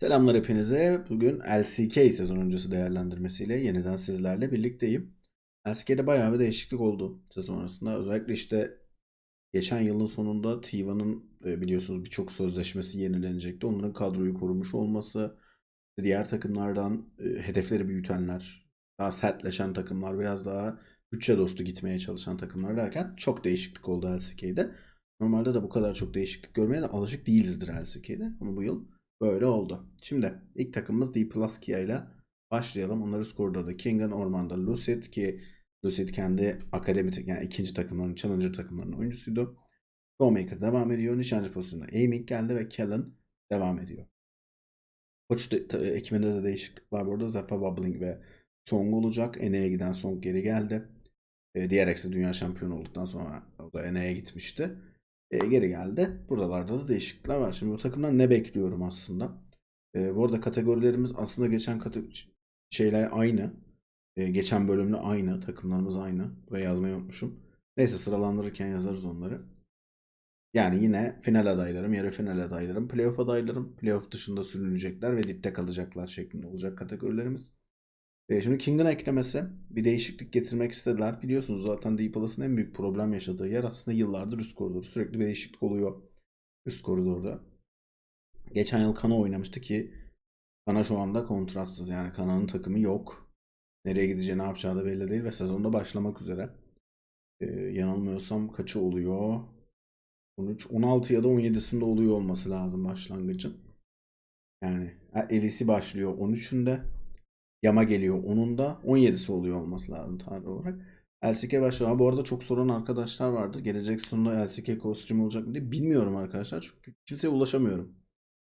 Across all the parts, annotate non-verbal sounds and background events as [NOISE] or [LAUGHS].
Selamlar hepinize. Bugün LCK sezon öncesi değerlendirmesiyle yeniden sizlerle birlikteyim. LCK'de bayağı bir değişiklik oldu sezon arasında. Özellikle işte geçen yılın sonunda Tiva'nın e, biliyorsunuz birçok sözleşmesi yenilenecekti. Onların kadroyu korumuş olması, diğer takımlardan e, hedefleri büyütenler, daha sertleşen takımlar, biraz daha bütçe dostu gitmeye çalışan takımlar derken çok değişiklik oldu LCK'de. Normalde de bu kadar çok değişiklik görmeye de alışık değilizdir LCK'de ama bu yıl Böyle oldu. Şimdi ilk takımımız D Plus Kia ile başlayalım. Onları skorda da Kingen Orman'da Lucid ki Lucid kendi akademi yani ikinci takımların, challenger takımlarının oyuncusuydu. Showmaker devam ediyor. Nişancı pozisyonunda Aiming geldi ve Kellen devam ediyor. Koç de- ta- ekibinde de değişiklik var burada. Zafa Bubbling ve Song olacak. NA'ya giden Song geri geldi. E, diğer eksi dünya şampiyonu olduktan sonra o da NA'ya gitmişti. E, geri geldi. Buralarda da değişiklikler var. Şimdi bu takımdan ne bekliyorum aslında? E, bu arada kategorilerimiz aslında geçen kate- şeyler aynı. E, geçen bölümle aynı. Takımlarımız aynı. Buraya yazmayı unutmuşum. Neyse sıralandırırken yazarız onları. Yani yine final adaylarım, yarı final adaylarım, playoff adaylarım, playoff dışında sürünecekler ve dipte kalacaklar şeklinde olacak kategorilerimiz. E, şimdi King'in eklemesi bir değişiklik getirmek istediler. Biliyorsunuz zaten D Plus'ın en büyük problem yaşadığı yer aslında yıllardır üst koridor. Sürekli bir değişiklik oluyor üst koridorda. Geçen yıl Kana oynamıştı ki Kana şu anda kontratsız yani Kana'nın takımı yok. Nereye gideceği ne yapacağı da belli değil ve sezonda başlamak üzere. E, yanılmıyorsam kaçı oluyor? 13, 16 ya da 17'sinde oluyor olması lazım başlangıcın. Yani Elisi başlıyor 13'ünde. Yama geliyor. Onun da 17'si oluyor olması lazım tarih olarak. LCK başlıyor. Ha, bu arada çok soran arkadaşlar vardı. Gelecek sonunda LCK co-stream olacak mı diye. Bilmiyorum arkadaşlar. Çünkü kimseye ulaşamıyorum.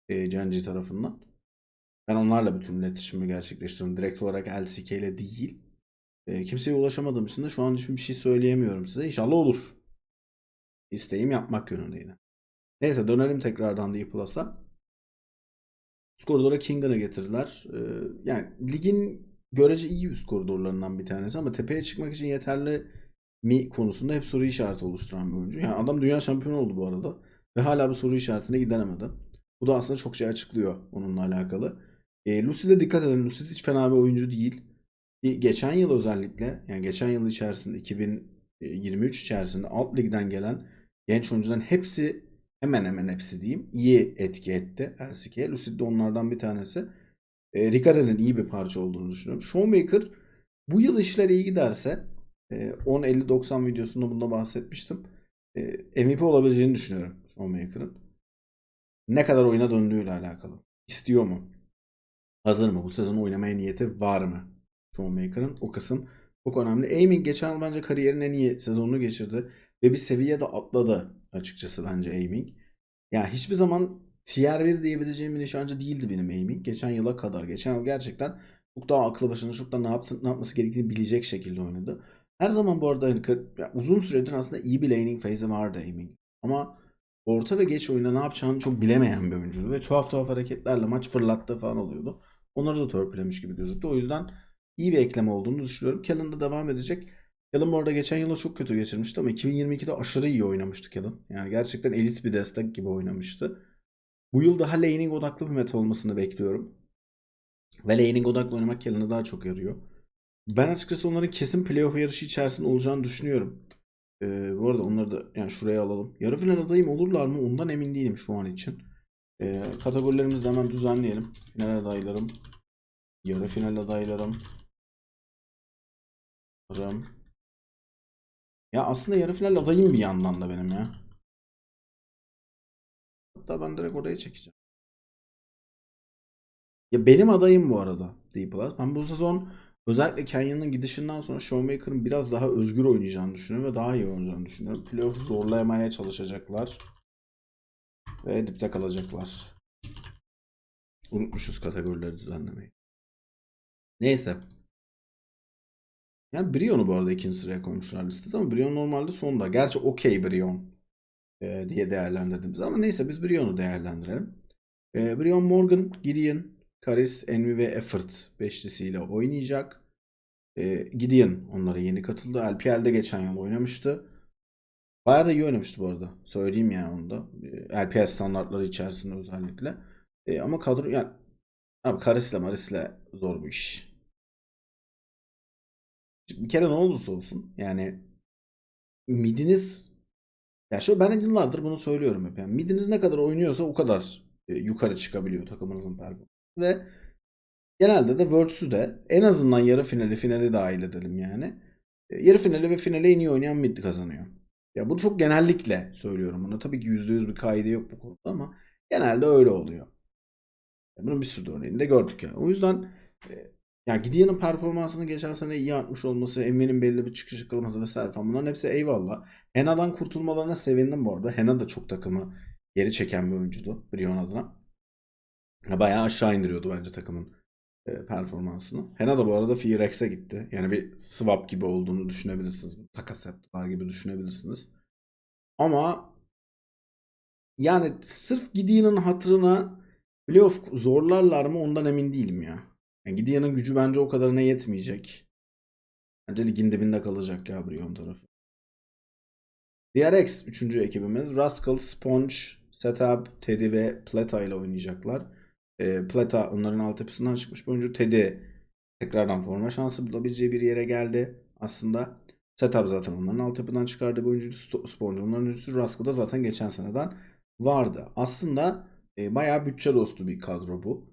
E, Genji tarafından. Ben onlarla bütün iletişimi gerçekleştiriyorum. Direkt olarak LCK ile değil. E, kimseye ulaşamadığım için de şu an hiçbir şey söyleyemiyorum size. İnşallah olur. İsteğim yapmak yönünde. Neyse dönelim tekrardan D Plus'a. Üst koridora Kingan'ı getirdiler. Ee, yani ligin görece iyi üst koridorlarından bir tanesi ama tepeye çıkmak için yeterli mi konusunda hep soru işareti oluşturan bir oyuncu. Yani adam dünya şampiyonu oldu bu arada ve hala bu soru işaretine gidenemedi. Bu da aslında çok şey açıklıyor onunla alakalı. E, Lucy'de dikkat edin. Lucy hiç fena bir oyuncu değil. E, Geçen yıl özellikle yani geçen yıl içerisinde 2023 içerisinde alt ligden gelen genç oyuncuların hepsi hemen hemen hepsi diyeyim iyi etki etti LCK'ye. Lucid de onlardan bir tanesi. E, Ricardo'nun iyi bir parça olduğunu düşünüyorum. Showmaker bu yıl işler iyi giderse e, 10-50-90 videosunda bunda bahsetmiştim. E, MVP olabileceğini düşünüyorum Showmaker'ın. Ne kadar oyuna döndüğüyle alakalı. İstiyor mu? Hazır mı? Bu sezon oynamaya niyeti var mı? Showmaker'ın o kısım çok önemli. Aiming geçen yıl bence kariyerin en iyi sezonunu geçirdi. Ve bir seviye de atladı açıkçası bence Aiming. Ya hiçbir zaman tier 1 diyebileceğim bir nişancı değildi benim Aiming. Geçen yıla kadar. Geçen yıl gerçekten çok daha aklı başında, çok daha ne, yaptı, ne yapması gerektiğini bilecek şekilde oynadı. Her zaman bu arada hani uzun süredir aslında iyi bir laning phase'i vardı Aiming. Ama orta ve geç oyunda ne yapacağını çok bilemeyen bir oyuncuydu. Ve tuhaf tuhaf hareketlerle maç fırlattığı falan oluyordu. Onları da törpülemiş gibi gözüktü. O yüzden iyi bir ekleme olduğunu düşünüyorum. Kellen de devam edecek. Kellen bu arada geçen yıla çok kötü geçirmişti ama 2022'de aşırı iyi oynamıştı Kellen. Yani gerçekten elit bir destek gibi oynamıştı. Bu yıl daha laning odaklı bir meta olmasını bekliyorum. Ve laning odaklı oynamak Kellen'e daha çok yarıyor. Ben açıkçası onların kesin playoff yarışı içerisinde olacağını düşünüyorum. Ee, bu arada onları da yani şuraya alalım. Yarı final adayım olurlar mı? Ondan emin değilim şu an için. Ee, kategorilerimizi de hemen düzenleyelim. Final adaylarım. Yarı final adaylarım. Adaylarım. Ya aslında yarı final adayım bir yandan da benim ya. Hatta ben direkt oraya çekeceğim. Ya benim adayım bu arada D. Ben bu sezon özellikle Kenya'nın gidişinden sonra Showmaker'ın biraz daha özgür oynayacağını düşünüyorum ve daha iyi oynayacağını düşünüyorum. Playoff zorlamaya çalışacaklar. Ve dipte kalacaklar. Unutmuşuz kategorileri düzenlemeyi. Neyse. Yani Brion'u bu arada ikinci sıraya koymuşlar listede ama Brion normalde sonda. Gerçi okey Brion e, diye değerlendirdiğimiz ama neyse biz Brion'u değerlendirelim. E, Brion Morgan, Gideon, Karis, Envy ve Effort beşlisiyle oynayacak. E, Gideon onlara yeni katıldı. LPL'de geçen yıl oynamıştı. Bayağı da iyi oynamıştı bu arada. Söyleyeyim yani onu da. E, LPL standartları içerisinde özellikle. E, ama kadro yani Abi Karis'le Maris'le zor bu iş. Bir kere ne olursa olsun yani midiniz ya şöyle ben yıllardır bunu söylüyorum hep. Yani midiniz ne kadar oynuyorsa o kadar e, yukarı çıkabiliyor takımınızın performansı. Ve genelde de Worlds'ü de en azından yarı finali finali dahil edelim yani. E, yarı finali ve finale en iyi oynayan mid kazanıyor. Ya bunu çok genellikle söylüyorum bunu. Tabii ki %100 bir kaide yok bu konuda ama genelde öyle oluyor. Bunun bir sürü örneğini de gördük yani. O yüzden e, yani Gideon'ın performansını geçen sene iyi artmış olması, Emre'nin belli bir çıkış yakalaması vesaire falan bunların hepsi eyvallah. Hena'dan kurtulmalarına sevindim bu arada. Hena da çok takımı geri çeken bir oyuncuydu Brion adına. Ya Bayağı aşağı indiriyordu bence takımın e, performansını. Hena da bu arada Fearx'e gitti. Yani bir swap gibi olduğunu düşünebilirsiniz. Takas yaptılar gibi düşünebilirsiniz. Ama yani sırf Gideon'ın hatırına playoff zorlarlar mı ondan emin değilim ya. Yani Gideon'ın gücü bence o kadarına yetmeyecek. Bence ligin dibinde kalacak ya Brion tarafı. DRX 3. ekibimiz. Rascal, Sponge, Setup, Teddy ve Pleta ile oynayacaklar. E, Pleta onların altyapısından çıkmış bir oyuncu. Teddy tekrardan forma şansı bulabileceği bir yere geldi aslında. Setup zaten onların altyapıdan çıkardığı bir oyuncu. Sponge onların oyuncusu. Rascal da zaten geçen seneden vardı. Aslında e, bayağı bütçe dostu bir kadro bu.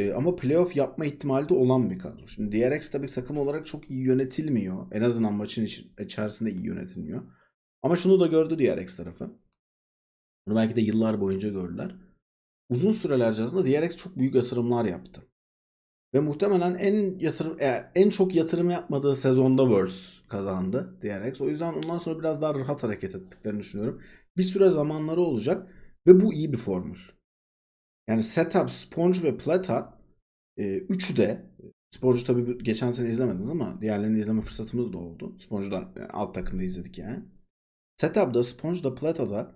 E, ama playoff yapma ihtimali de olan bir kadro. Şimdi DRX tabii takım olarak çok iyi yönetilmiyor. En azından maçın iç- içerisinde iyi yönetilmiyor. Ama şunu da gördü DRX tarafı. Bunu belki de yıllar boyunca gördüler. Uzun sürelerce aslında DRX çok büyük yatırımlar yaptı. Ve muhtemelen en yatırım e, en çok yatırım yapmadığı sezonda Worlds kazandı DRX. O yüzden ondan sonra biraz daha rahat hareket ettiklerini düşünüyorum. Bir süre zamanları olacak ve bu iyi bir formül. Yani Setup, Sponge ve Plata e, üçü de Sponge'u tabii geçen sene izlemediniz ama diğerlerini izleme fırsatımız da oldu. Sponge'u da yani alt takımda izledik yani. Setup'da, Sponge'da, Plata'da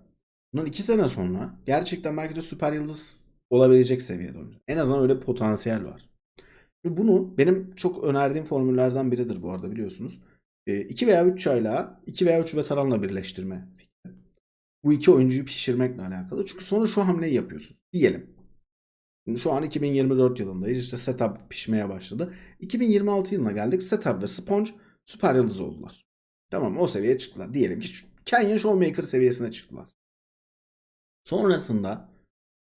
bundan iki sene sonra gerçekten belki de süper yıldız olabilecek seviyede oyuncu. En azından öyle potansiyel var. Ve bunu benim çok önerdiğim formüllerden biridir bu arada biliyorsunuz. 2 veya 3 çayla 2 veya 3 veteranla birleştirme fikri. Bu iki oyuncuyu pişirmekle alakalı. Çünkü sonra şu hamleyi yapıyorsunuz. Diyelim. Şu an 2024 yılındayız. İşte setup pişmeye başladı. 2026 yılına geldik. Setup ve Sponge süper yıldız oldular. Tamam o seviyeye çıktılar. Diyelim ki Kenyon Showmaker seviyesine çıktılar. Sonrasında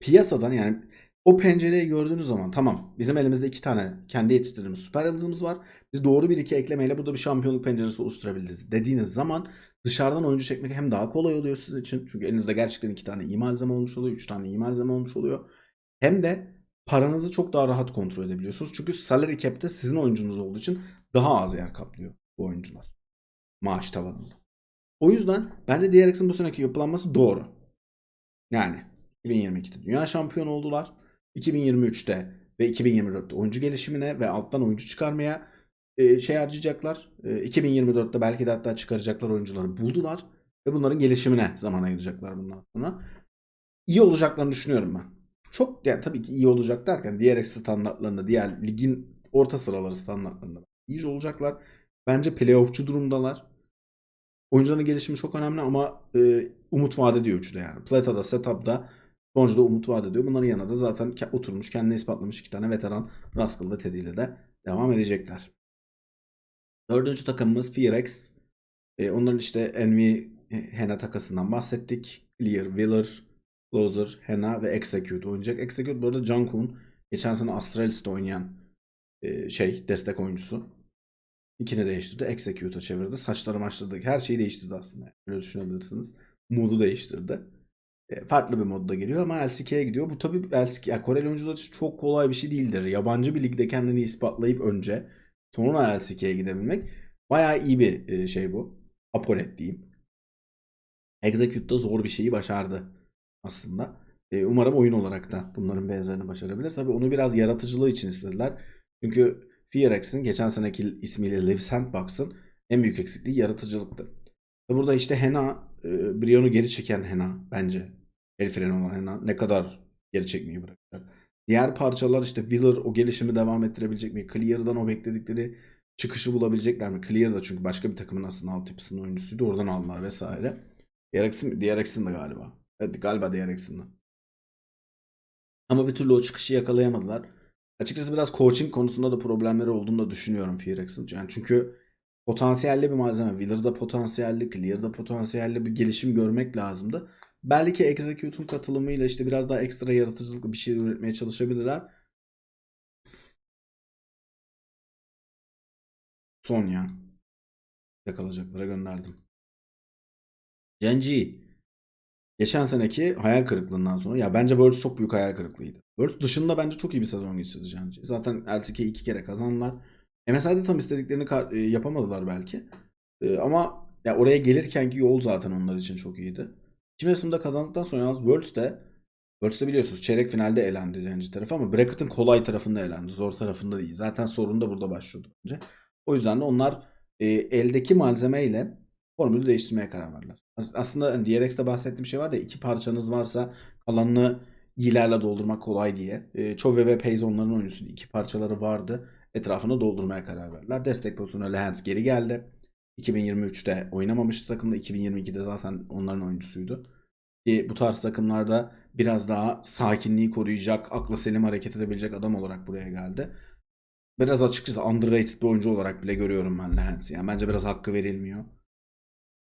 piyasadan yani o pencereyi gördüğünüz zaman tamam bizim elimizde iki tane kendi yetiştirdiğimiz süper yıldızımız var. Biz doğru bir iki eklemeyle burada bir şampiyonluk penceresi oluşturabiliriz dediğiniz zaman dışarıdan oyuncu çekmek hem daha kolay oluyor sizin için. Çünkü elinizde gerçekten iki tane iyi malzeme olmuş oluyor. Üç tane iyi malzeme olmuş oluyor. Hem de paranızı çok daha rahat kontrol edebiliyorsunuz. Çünkü salary cap'te sizin oyuncunuz olduğu için daha az yer kaplıyor bu oyuncular. Maaş tavanında. O yüzden bence DRX'in bu seneki yapılanması doğru. Yani 2022'de dünya şampiyonu oldular. 2023'te ve 2024'te oyuncu gelişimine ve alttan oyuncu çıkarmaya e, şey harcayacaklar. E, 2024'te belki de hatta çıkaracaklar oyuncuları buldular ve bunların gelişimine zaman ayıracaklar bundan sonra. İyi olacaklarını düşünüyorum ben. Çok yani tabii ki iyi olacak derken diğer standartlarında, diğer ligin orta sıraları standartlarında iyi olacaklar. Bence playoffçu durumdalar. Oyuncuların gelişimi çok önemli ama e, umut vaat ediyor üçü de yani. Plata'da, Setup'da, Sponge'da umut vaat ediyor. Bunların yanında da zaten oturmuş, kendini ispatlamış iki tane veteran Rascal'da Teddy de devam edecekler. Dördüncü takımımız Fearx. E, onların işte Envy Hena takasından bahsettik. Clear, Wheeler, Closer, Hena ve Execute oynayacak. Execute bu arada Jungkook'un geçen sene Astralis'te oynayan e, şey destek oyuncusu. İkini değiştirdi. Execute'a çevirdi. Saçları maçları her şeyi değiştirdi aslında. Öyle düşünebilirsiniz. Modu değiştirdi. E, farklı bir modda geliyor ama LCK'ye gidiyor. Bu tabii LCK, yani Koreli oyuncular için çok kolay bir şey değildir. Yabancı bir ligde kendini ispatlayıp önce sonra LCK'ye gidebilmek bayağı iyi bir e, şey bu. Apolet diyeyim. Execute'da zor bir şeyi başardı aslında. E, umarım oyun olarak da bunların benzerini başarabilir. Tabii onu biraz yaratıcılığı için istediler. Çünkü Fearx'in geçen seneki ismiyle Live Sandbox'ın en büyük eksikliği yaratıcılıktı. Burada işte Hena, e, Brion'u geri çeken Hena bence. El freni olan Hena ne kadar geri çekmeyi bırakacak. Diğer parçalar işte Wheeler o gelişimi devam ettirebilecek mi? Clear'dan o bekledikleri çıkışı bulabilecekler mi? Clear da çünkü başka bir takımın aslında altyapısının oyuncusuydu. Oradan aldılar vesaire. DRX'in, DRX'in de galiba. Evet galiba DRX'in de. Ama bir türlü o çıkışı yakalayamadılar. Açıkçası biraz coaching konusunda da problemleri olduğunu da düşünüyorum Phoenix'in. Yani çünkü potansiyelli bir malzeme. Wheeler'da potansiyelli, Clear'da potansiyelli bir gelişim görmek lazımdı. Belki Execute'un katılımıyla işte biraz daha ekstra yaratıcılıklı bir şey üretmeye çalışabilirler. Son ya. Yakalacaklara gönderdim. Genji. Geçen seneki hayal kırıklığından sonra ya bence Worlds çok büyük hayal kırıklığıydı. Worlds dışında bence çok iyi bir sezon geçirdi Genji. Zaten LCK iki kere kazandılar. MSI'de tam istediklerini e, yapamadılar belki. E, ama ya oraya gelirkenki yol zaten onlar için çok iyiydi. İki mevsimde kazandıktan sonra yalnız Worlds'te Worlds'te biliyorsunuz çeyrek finalde elendi Genji tarafı ama Bracket'ın kolay tarafında elendi. Zor tarafında değil. Zaten sorun da burada başlıyordu bence. O yüzden de onlar e, eldeki malzemeyle formülü değiştirmeye karar verdiler. As- Aslında hani DRX'te bahsettiğim şey var da iki parçanız varsa kalanını iyilerle doldurmak kolay diye. E, Chove ve Paze onların oyuncusuydu. İki parçaları vardı. Etrafını doldurmaya karar verdiler. Destek pozisyonuna Lehans geri geldi. 2023'te oynamamıştı takımda. 2022'de zaten onların oyuncusuydu. Ki bu tarz takımlarda biraz daha sakinliği koruyacak, akla selim hareket edebilecek adam olarak buraya geldi. Biraz açıkçası underrated bir oyuncu olarak bile görüyorum ben Lehans'i. Yani bence biraz hakkı verilmiyor.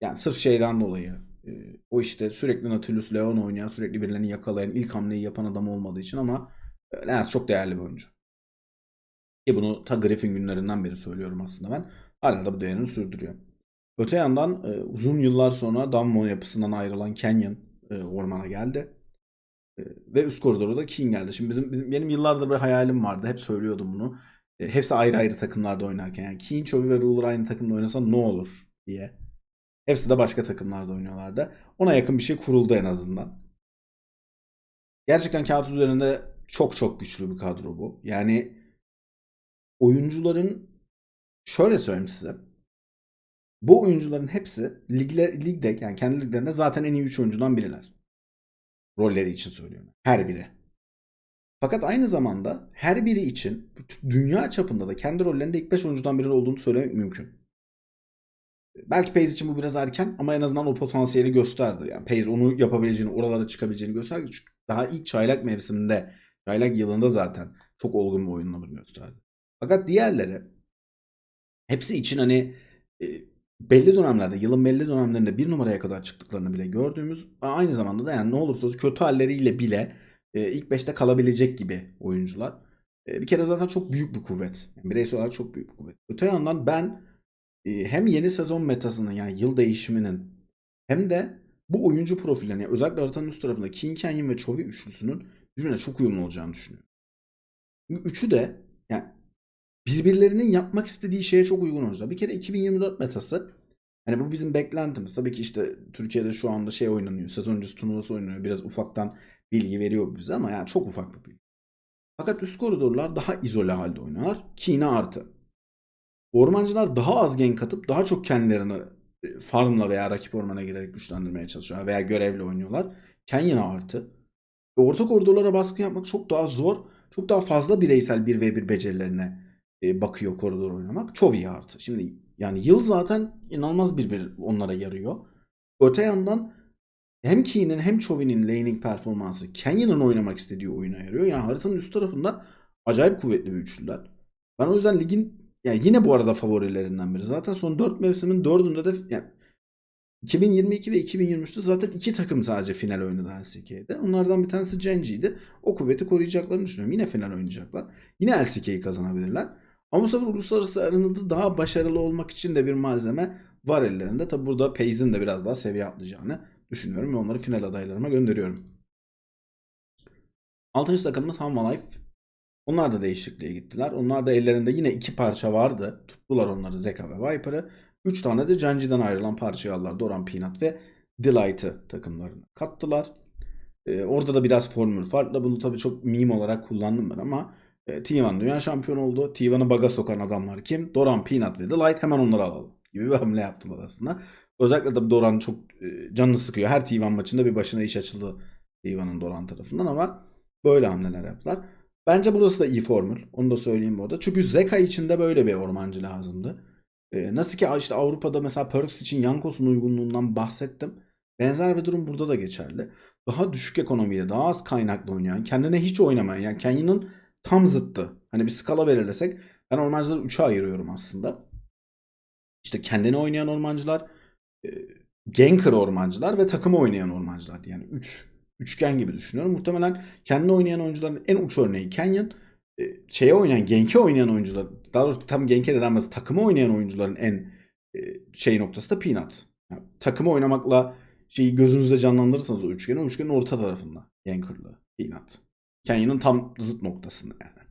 Yani sırf şeyden dolayı. e, o işte sürekli Nautilus Leon oynayan, sürekli birilerini yakalayan, ilk hamleyi yapan adam olmadığı için ama Lehans çok değerli bir oyuncu. Ki bunu ta Griffin günlerinden beri söylüyorum aslında ben. Hala da bu değerini sürdürüyor. Öte yandan e, uzun yıllar sonra Damwon yapısından ayrılan Canyon e, ormana geldi. Ve üst koridora da King geldi. Şimdi bizim, bizim benim yıllardır bir hayalim vardı. Hep söylüyordum bunu. Hepsi ayrı ayrı takımlarda oynarken. Yani King, Chovy ve Ruler aynı takımda oynasa ne olur diye. Hepsi de başka takımlarda oynuyorlardı. Ona yakın bir şey kuruldu en azından. Gerçekten kağıt üzerinde çok çok güçlü bir kadro bu. Yani oyuncuların şöyle söyleyeyim size. Bu oyuncuların hepsi ligler, ligde yani kendi liglerinde zaten en iyi 3 oyuncudan biriler. Rolleri için söylüyorum. Her biri. Fakat aynı zamanda her biri için dünya çapında da kendi rollerinde ilk 5 oyuncudan biri olduğunu söylemek mümkün. Belki Pace için bu biraz erken ama en azından o potansiyeli gösterdi. Yani Pace onu yapabileceğini, oralara çıkabileceğini gösterdi. Çünkü daha ilk çaylak mevsiminde, çaylak yılında zaten çok olgun bir oyununu gösterdi. Fakat diğerleri hepsi için hani e, belli dönemlerde, yılın belli dönemlerinde bir numaraya kadar çıktıklarını bile gördüğümüz aynı zamanda da yani ne olursa olsun kötü halleriyle bile e, ilk 5'te kalabilecek gibi oyuncular. E, bir kere zaten çok büyük bir kuvvet. Bireysel olarak çok büyük bir kuvvet. Öte yandan ben hem yeni sezon metasının yani yıl değişiminin hem de bu oyuncu profillerine yani özellikle haritanın üst tarafında King Canyon ve Chovy üçlüsünün birbirine çok uyumlu olacağını düşünüyorum. Üçü de yani birbirlerinin yapmak istediği şeye çok uygun oyuncular. Bir kere 2024 metası hani bu bizim beklentimiz. Tabii ki işte Türkiye'de şu anda şey oynanıyor. Sezon öncesi turnuvası oynanıyor. Biraz ufaktan bilgi veriyor bize ama yani çok ufak bir bilgi. Fakat üst koridorlar daha izole halde oynuyorlar. Kine artı. Ormancılar daha az gank atıp daha çok kendilerini e, farmla veya rakip ormana girerek güçlendirmeye çalışıyorlar veya görevle oynuyorlar. Canyon'a artı. Ve orta koridorlara baskı yapmak çok daha zor. Çok daha fazla bireysel 1v1 becerilerine e, bakıyor koridor oynamak. Chovy artı. Şimdi yani yıl zaten inanılmaz bir bir onlara yarıyor. Öte yandan hem Key'nin hem Chovy'nin laning performansı Canyon'ın oynamak istediği oyuna yarıyor. Yani haritanın üst tarafında acayip kuvvetli bir üçlüler. Ben o yüzden ligin yani yine bu arada favorilerinden biri. Zaten son 4 mevsimin 4'ünde de yani 2022 ve 2023'te zaten iki takım sadece final oynadı LCK'de. Onlardan bir tanesi Genji'ydi. O kuvveti koruyacaklarını düşünüyorum. Yine final oynayacaklar. Yine LCK'yi kazanabilirler. Ama bu sefer uluslararası arenada daha başarılı olmak için de bir malzeme var ellerinde. Tabi burada Paze'in de biraz daha seviye atlayacağını düşünüyorum ve onları final adaylarıma gönderiyorum. Altıncı takımımız Hanwha Life. Onlar da değişikliğe gittiler. Onlar da ellerinde yine iki parça vardı. Tuttular onları Zeka ve Viper'ı. Üç tane de Genji'den ayrılan parçayı aldılar. Doran Peanut ve Delight'ı takımlarına kattılar. Ee, orada da biraz formül farklı. Bunu tabii çok meme olarak kullandım ben ama e, T1 dünya şampiyonu oldu. T1'ı baga sokan adamlar kim? Doran, Peanut ve Delight hemen onları alalım gibi bir hamle yaptılar aslında. Özellikle de Doran çok e, canını sıkıyor. Her T1 maçında bir başına iş açıldı T1'ın Doran tarafından ama böyle hamleler yaptılar. Bence burası da iyi formül. Onu da söyleyeyim bu arada. Çünkü Zeka için de böyle bir ormancı lazımdı. Ee, nasıl ki işte Avrupa'da mesela Perks için Yankos'un uygunluğundan bahsettim. Benzer bir durum burada da geçerli. Daha düşük ekonomiyle, daha az kaynaklı oynayan, kendine hiç oynamayan, yani Canyon'ın tam zıttı. Hani bir skala belirlesek ben ormancıları 3'e ayırıyorum aslında. İşte kendini oynayan ormancılar, e, ganker ormancılar ve takımı oynayan ormancılar. Yani 3 üçgen gibi düşünüyorum. Muhtemelen kendini oynayan oyuncuların en uç örneği Canyon. E, şeye oynayan, Genk'e oynayan oyuncular, daha doğrusu tam Genk'e de denmez, takımı oynayan oyuncuların en e, şey noktası da Peanut. Yani takımı oynamakla şeyi gözünüzde canlandırırsanız o üçgeni, o üçgenin orta tarafında. Ganker'lı Peanut. Canyon'ın tam zıt noktasında yani.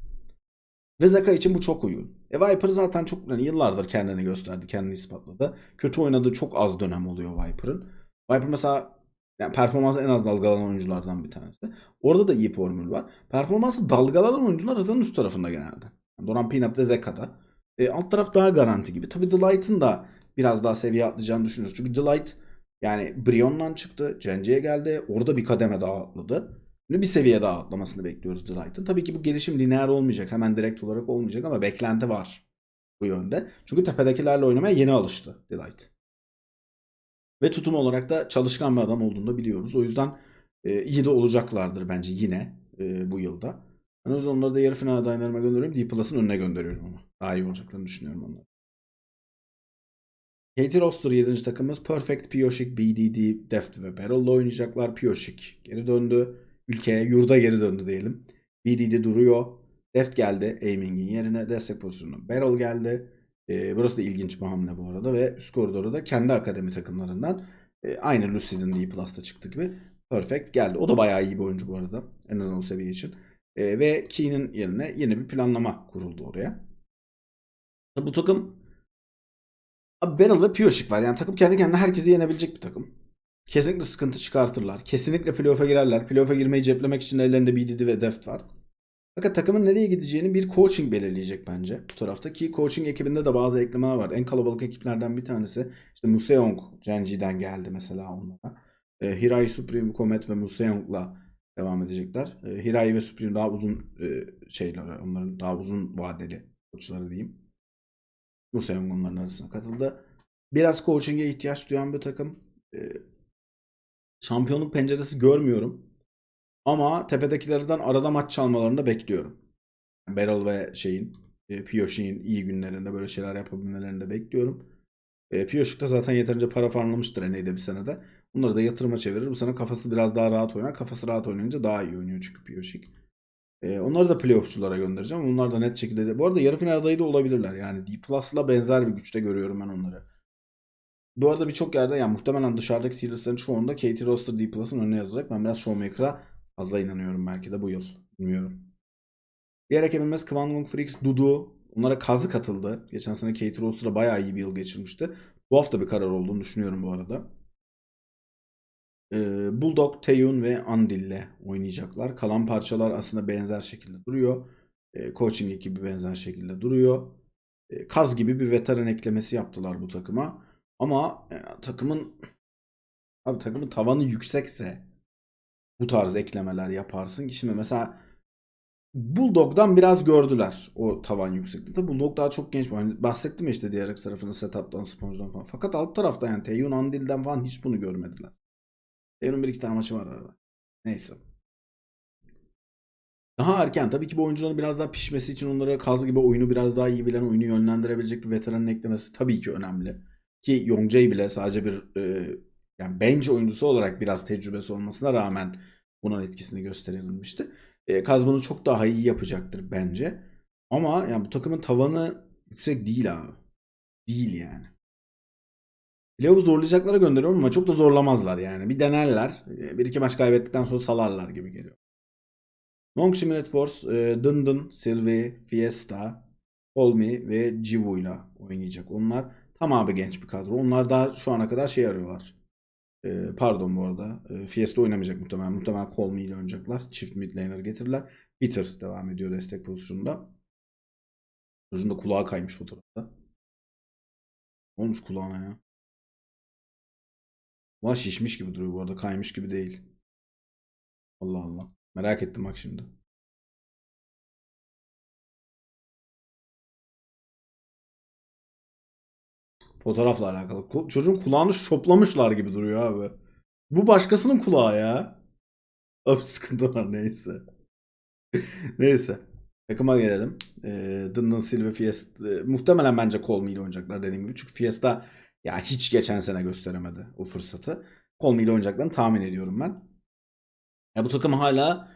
Ve Zaka için bu çok uygun. E Viper zaten çok yani yıllardır kendini gösterdi, kendini ispatladı. Kötü oynadığı çok az dönem oluyor Viper'ın. Viper mesela yani performansı en az dalgalanan oyunculardan bir tanesi. Orada da iyi formül var. Performansı dalgalanan oyuncular haritanın üst tarafında genelde. Yani Doran Peanut ve Zeka'da. E, alt taraf daha garanti gibi. Tabii Delight'ın da biraz daha seviye atlayacağını düşünüyoruz. Çünkü Delight yani Brion'dan çıktı. Genji'ye geldi. Orada bir kademe daha atladı. Şimdi bir seviye daha atlamasını bekliyoruz Delight'ın. Tabii ki bu gelişim lineer olmayacak. Hemen direkt olarak olmayacak ama beklenti var bu yönde. Çünkü tepedekilerle oynamaya yeni alıştı Delight. Ve tutum olarak da çalışkan bir adam olduğunu da biliyoruz. O yüzden e, iyi de olacaklardır bence yine e, bu yılda. Ben o yüzden onları da yarı final adaylarıma gönderiyorum. D Plus'ın önüne gönderiyorum ama. Daha iyi olacaklarını düşünüyorum onları. Katie Roster 7. takımımız Perfect, Pioşik, BDD, Deft ve Barrel'la oynayacaklar. Pioşik geri döndü. Ülkeye, yurda geri döndü diyelim. BDD duruyor. Deft geldi Aiming'in yerine. Destek pozisyonuna Barrel geldi. E, burası da ilginç bir hamle bu arada ve üst koridoru da kendi akademi takımlarından e, aynı Lucid'in D Plus'ta çıktı gibi Perfect geldi. O da bayağı iyi bir oyuncu bu arada. En azından o seviye için. E, ve Key'nin yerine yeni bir planlama kuruldu oraya. Bu takım Abi Beryl ve Pioşik var. Yani takım kendi kendine herkesi yenebilecek bir takım. Kesinlikle sıkıntı çıkartırlar. Kesinlikle playoff'a girerler. Playoff'a girmeyi ceplemek için ellerinde BDD ve Deft var. Fakat takımın nereye gideceğini bir coaching belirleyecek bence bu tarafta. Ki coaching ekibinde de bazı eklemeler var. En kalabalık ekiplerden bir tanesi işte Museong Genji'den geldi mesela onlara. E, Hirai Supreme Comet ve Museong'la devam edecekler. E, Hirai ve Supreme daha uzun e, şeyler, onların daha uzun vadeli koçları diyeyim. Museong onların arasına katıldı. Biraz coaching'e ihtiyaç duyan bir takım. E, şampiyonluk penceresi görmüyorum. Ama tepedekilerden arada maç çalmalarını da bekliyorum. Beryl ve şeyin, e, Piyoşik'in iyi günlerinde böyle şeyler yapabilmelerini de bekliyorum. E, Piyoşik de zaten yeterince para farmlamıştır Ene'de bir senede. Bunları da yatırıma çevirir. Bu sene kafası biraz daha rahat oynar. Kafası rahat oynayınca daha iyi oynuyor çünkü Piyoşik. E, onları da playoffçulara göndereceğim. Onlar da net şekilde de. Bu arada yarı final adayı da olabilirler. Yani D Plus'la benzer bir güçte görüyorum ben onları. Bu arada birçok yerde yani muhtemelen dışarıdaki listlerin çoğunda Katie Roster D Plus'ın önüne yazacak. Ben biraz Showmaker'a fazla inanıyorum belki de bu yıl. Bilmiyorum. Diğer ekibimiz Kwangong Freaks, Dudu. Onlara kazı katıldı. Geçen sene Katie Roster'a bayağı iyi bir yıl geçirmişti. Bu hafta bir karar olduğunu düşünüyorum bu arada. Ee, Bulldog, Teyun ve Andil'le oynayacaklar. Kalan parçalar aslında benzer şekilde duruyor. Ee, coaching ekibi benzer şekilde duruyor. Ee, Kaz gibi bir veteran eklemesi yaptılar bu takıma. Ama e, takımın abi takımın tavanı yüksekse bu tarz eklemeler yaparsın ki şimdi mesela Bulldog'dan biraz gördüler o tavan yüksekliğinde. Bulldog daha çok genç. Hani bahsettim ya işte diğer tarafının setup'tan, sponge'dan falan. Fakat alt tarafta yani Teyun Andil'den falan hiç bunu görmediler. Teyun'un bir iki tane maçı var arada. Neyse. Daha erken. Tabii ki bu oyuncuların biraz daha pişmesi için onlara kaz gibi oyunu biraz daha iyi bilen, oyunu yönlendirebilecek bir veteranın eklemesi tabii ki önemli. Ki Yongjae bile sadece bir e, yani bench oyuncusu olarak biraz tecrübesi olmasına rağmen bunun etkisini gösterebilmişti. E, Kaz bunu çok daha iyi yapacaktır bence. Ama yani bu takımın tavanı yüksek değil abi. Değil yani. Playoff'u zorlayacaklara gönderiyorum ama çok da zorlamazlar yani. Bir denerler. Bir iki maç kaybettikten sonra salarlar gibi geliyor. Long Shimmered Force, e, Dındın, Sylvie, Fiesta, Olmi ve Jivu ile oynayacak. Onlar tam abi genç bir kadro. Onlar daha şu ana kadar şey arıyorlar. E, pardon bu arada. E, Fiesta oynamayacak muhtemelen. Muhtemelen Colmy ile oynayacaklar. Çift mid laner getirirler. Peter devam ediyor destek pozisyonunda. Çocuğun da kulağı kaymış fotoğrafta. Ne olmuş kulağına ya? Valla şişmiş gibi duruyor bu arada. Kaymış gibi değil. Allah Allah. Merak ettim bak şimdi. Fotoğrafla alakalı. Çocuğun kulağını şoplamışlar gibi duruyor abi. Bu başkasının kulağı ya. Abi [LAUGHS] sıkıntı var neyse. [LAUGHS] neyse. Takıma gelelim. Ee, Dundon Silva Fiesta. e, muhtemelen bence Colmy ile oynayacaklar dediğim gibi. Çünkü Fiesta ya hiç geçen sene gösteremedi o fırsatı. Colmy ile oynayacaklarını tahmin ediyorum ben. Ya bu takım hala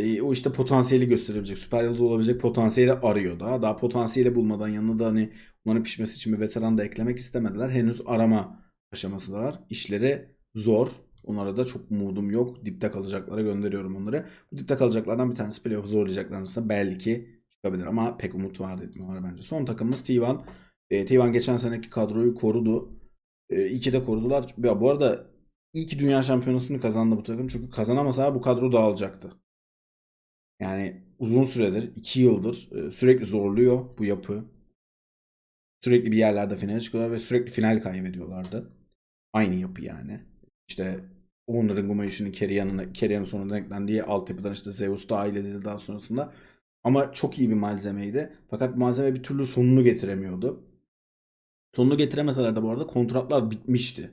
e, o işte potansiyeli gösterebilecek, süper yıldız olabilecek potansiyeli arıyor daha. Daha potansiyeli bulmadan yanına da hani onların pişmesi için bir veteran da eklemek istemediler. Henüz arama aşaması da var. İşleri zor. Onlara da çok umudum yok. Dipte kalacaklara gönderiyorum onları. Bu dipte kalacaklardan bir tanesi playoff zorlayacaklar arasında belki çıkabilir ama pek umut vaat etmiyorlar bence. Son takımımız T1. E, T1 geçen seneki kadroyu korudu. E, iyi ki de korudular. Ya bu arada iyi ki dünya şampiyonasını kazandı bu takım. Çünkü kazanamasa bu kadro dağılacaktı. Yani uzun süredir, 2 yıldır e, sürekli zorluyor bu yapı. Sürekli bir yerlerde finale çıkıyorlar ve sürekli final kaybediyorlardı. Aynı yapı yani. İşte Onur'un Gumayushi'nin Kerrigan'ın Kerrigan'ın sonunda eklendiği altyapıdan işte Zeus dahil edildi daha sonrasında. Ama çok iyi bir malzemeydi. Fakat malzeme bir türlü sonunu getiremiyordu. Sonunu getiremeseler de bu arada kontratlar bitmişti.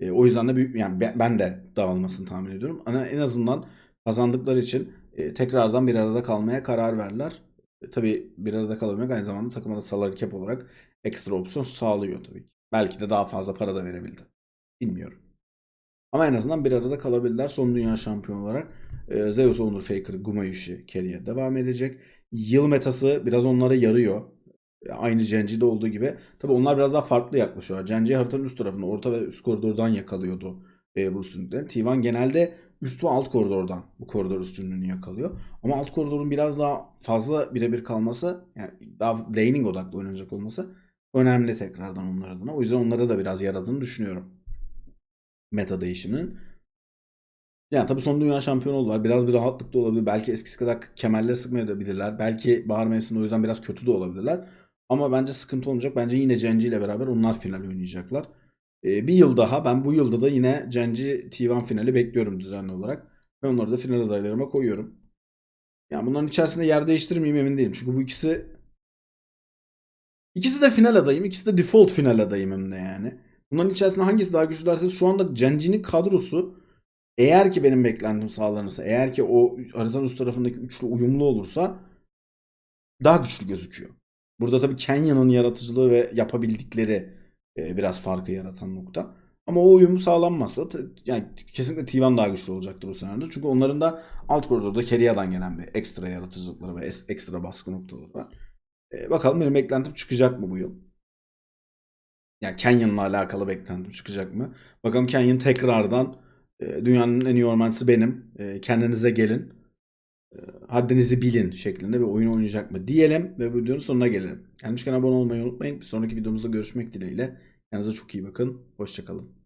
E, o yüzden de büyük yani ben, ben de dağılmasını tahmin ediyorum. Ama en azından kazandıkları için e, tekrardan bir arada kalmaya karar verdiler. E, tabii bir arada kalabilmek aynı zamanda takıma da salary cap olarak ekstra opsiyon sağlıyor tabii ki. Belki de daha fazla para da verebildi. Bilmiyorum. Ama en azından bir arada kalabilirler. Son dünya şampiyonu olarak e, Zeus, Onur, Faker, Gumayushi, Kerry'e devam edecek. Yıl metası biraz onlara yarıyor. E, Aynı Genji'de olduğu gibi. Tabii onlar biraz daha farklı yaklaşıyorlar. Genji haritanın üst tarafını orta ve üst koridordan yakalıyordu e, bu üstünlükleri. T1 genelde üst ve alt koridordan bu koridor üstünlüğünü yakalıyor. Ama alt koridorun biraz daha fazla birebir kalması yani daha laning odaklı oynanacak olması önemli tekrardan onlar adına. O yüzden onlara da biraz yaradığını düşünüyorum. Meta değişiminin. Yani tabii son dünya şampiyonu oldular. Biraz bir rahatlık da olabilir. Belki eskisi kadar kemerleri sıkmayabilirler. Belki bahar mevsiminde o yüzden biraz kötü de olabilirler. Ama bence sıkıntı olmayacak. Bence yine Cenci ile beraber onlar final oynayacaklar. Ee, bir yıl daha ben bu yılda da yine Cenci T1 finali bekliyorum düzenli olarak. Ve onları da final adaylarıma koyuyorum. Yani bunların içerisinde yer değiştirir miyim emin değilim. Çünkü bu ikisi ikisi de final adayım. ikisi de default final adayım hem de yani. Bunların içerisinde hangisi daha güçlü derseniz şu anda Cenci'nin kadrosu eğer ki benim beklentim sağlanırsa, eğer ki o haritanın üst tarafındaki üçlü uyumlu olursa daha güçlü gözüküyor. Burada tabii Kenya'nın yaratıcılığı ve yapabildikleri e, biraz farkı yaratan nokta. Ama o uyumu sağlanmazsa yani kesinlikle T1 daha güçlü olacaktır o senaryoda. Çünkü onların da alt koridorda Kerya'dan gelen bir ekstra yaratıcılıkları ve ekstra baskı noktaları var. E, bakalım benim beklentim çıkacak mı bu yıl? Yani Canyon'la alakalı beklentim çıkacak mı? Bakalım Canyon tekrardan e, dünyanın en iyi ormancısı benim. E, kendinize gelin. Haddinizi bilin şeklinde bir oyun oynayacak mı diyelim ve bu videonun sonuna gelelim. Gelmişken abone olmayı unutmayın. Bir sonraki videomuzda görüşmek dileğiyle. Kendinize çok iyi bakın. Hoşçakalın.